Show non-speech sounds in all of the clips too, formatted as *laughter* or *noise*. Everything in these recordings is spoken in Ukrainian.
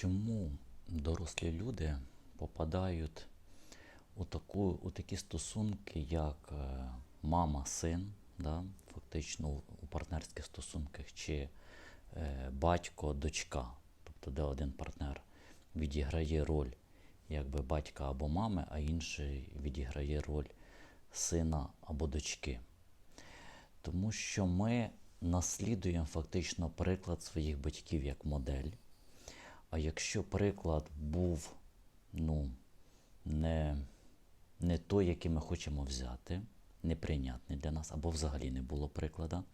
Чому дорослі люди попадають у, таку, у такі стосунки, як е, мама-син, да, фактично у- партнерських стосунках, чи е, батько-дочка, тобто де один партнер відіграє роль якби батька або мами, а інший відіграє роль сина або дочки. Тому що ми наслідуємо фактично приклад своїх батьків як модель. А якщо приклад був ну, не, не той, який ми хочемо взяти, неприйнятний для нас, або взагалі не було приклада,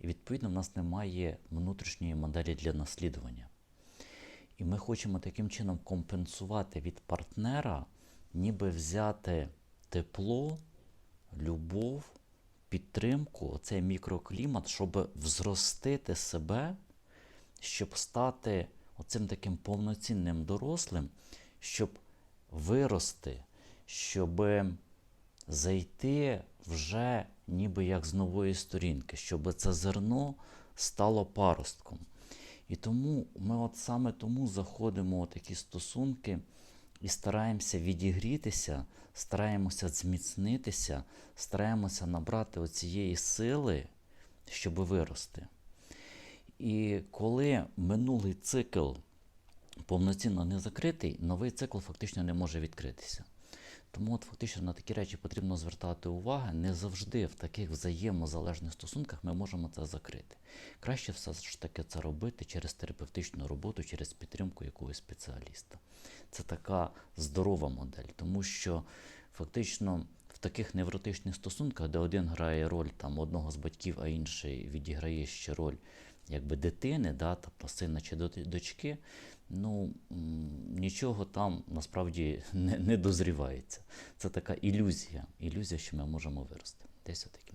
і відповідно в нас немає внутрішньої моделі для наслідування. І ми хочемо таким чином компенсувати від партнера, ніби взяти тепло, любов, підтримку, оцей мікроклімат, щоб взростити себе, щоб стати оцим таким повноцінним дорослим, щоб вирости, щоб зайти вже ніби як з нової сторінки, щоб це зерно стало паростком. І тому ми от саме тому заходимо у такі стосунки і стараємося відігрітися, стараємося зміцнитися, стараємося набрати оцієї сили, щоб вирости. І коли минулий цикл повноцінно не закритий, новий цикл фактично не може відкритися. Тому от фактично на такі речі потрібно звертати увагу. Не завжди в таких взаємозалежних стосунках ми можемо це закрити. Краще все ж таки це робити через терапевтичну роботу, через підтримку якогось спеціаліста. Це така здорова модель, тому що фактично в таких невротичних стосунках, де один грає роль там одного з батьків, а інший відіграє ще роль якби дитини, да, тобто сина чи дочки, ну нічого там насправді *laughs* не, не дозрівається. Це така ілюзія, ілюзія, що ми можемо вирости. Десь чином.